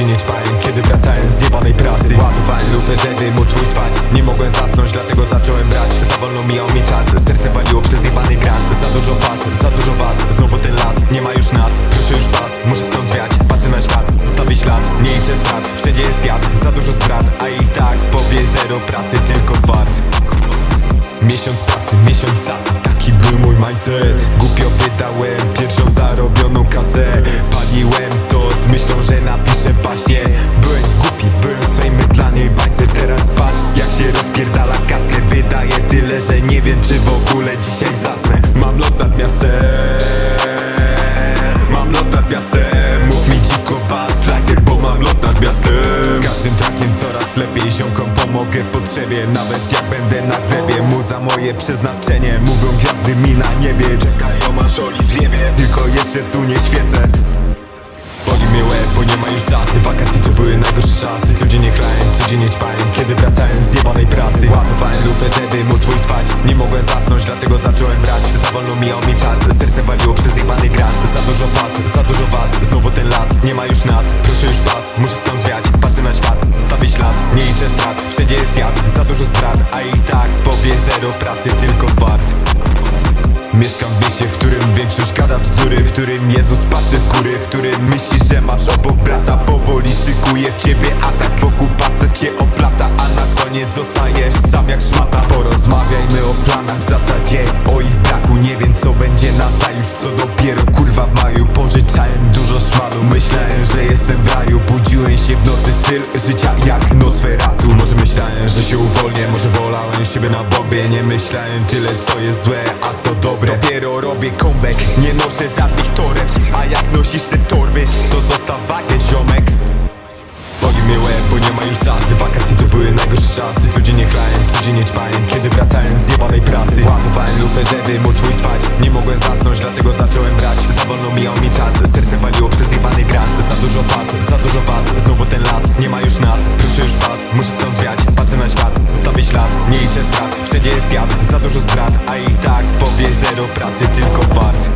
codziennie ćpałem Kiedy wracałem z jebanej pracy. Ładowałem lufę, żeby móc swój spać. Nie mogłem zasnąć, dlatego zacząłem brać. Za wolno mijał mi czas. Serce waliło przez jebany gras. Za dużo faz, za dużo was. Znowu ten las, nie ma już nas. Proszę już pas, muszę stąd zwiać Patrzę na świat, zostawię ślad. Nie liczę strat, wszędzie jest jad. Za dużo strat, a i tak powie zero pracy Tylko fart Miesiąc pracy, miesiąc zasad. Taki był mój mindset. Głupio wydałem w potrzebie Nawet jak będę na glebie Muza moje przeznaczenie Mówią gwiazdy mi na niebie. Czekają aż oli zwiebie. Tylko jeszcze tu nie świecę. Boli mnie łeb, bo nie ma już zasy. Wakacje to były najgorsze czasy Codziennie chlałem, codziennie ćpałem. Kiedy wracałem z jebanej pracy Ładowałem lufę, żeby móc swój spać. Nie mogłem zasnąć, dlatego zacząłem brać. Za wolno mijał mi czas. Serce waliło przez jebany gras Za dużo was, za dużo was. Znowu ten las, nie ma już nas. Proszę już pas, muszę Strat, wszędzie jest jad. Za dużo strat, a i tak powie zero pracy Tylko fart Mieszkam w mieście, w którym większość gada bzdury W którym Jezus patrzy z góry W którym myślisz, że masz obok brata Powoli szykuje w ciebie atak. Wokół palce cię oplata A na koniec zostajesz sam jak szmata. Porozmawiajmy o planach w zasadzie O ich braku. Nie wiem co będzie na zajutrz Co dopiero kurwa w maju. Pożyczałem dużo szmalu Myślałem, że jestem w raju. Budziłem się w nocy styl życia jak Nosferatu myślałem, że się uwolnię Może wolałem siebie na bobie. Nie myślałem tyle co jest złe, a co dobre. Dopiero robię comeback Nie noszę żadnych toreb. A jak nosisz te torby To zostaw wagę ziomek. Boli mnie łeb, bo nie ma już zasy. Wakacje to były najgorsze czasy. Codziennie chlałem, codziennie ćpałem Kiedy wracałem z jebanej pracy. Ładowałem lufę, żeby móc swój spać. Nie mogłem zasnąć, dlatego zacząłem brać. Za wolno mijał mi czas. Serce waliło przez jebany gras Za dużo strat Wszędzie jest jad, za dużo strat A i tak powie zero pracy, tylko fart.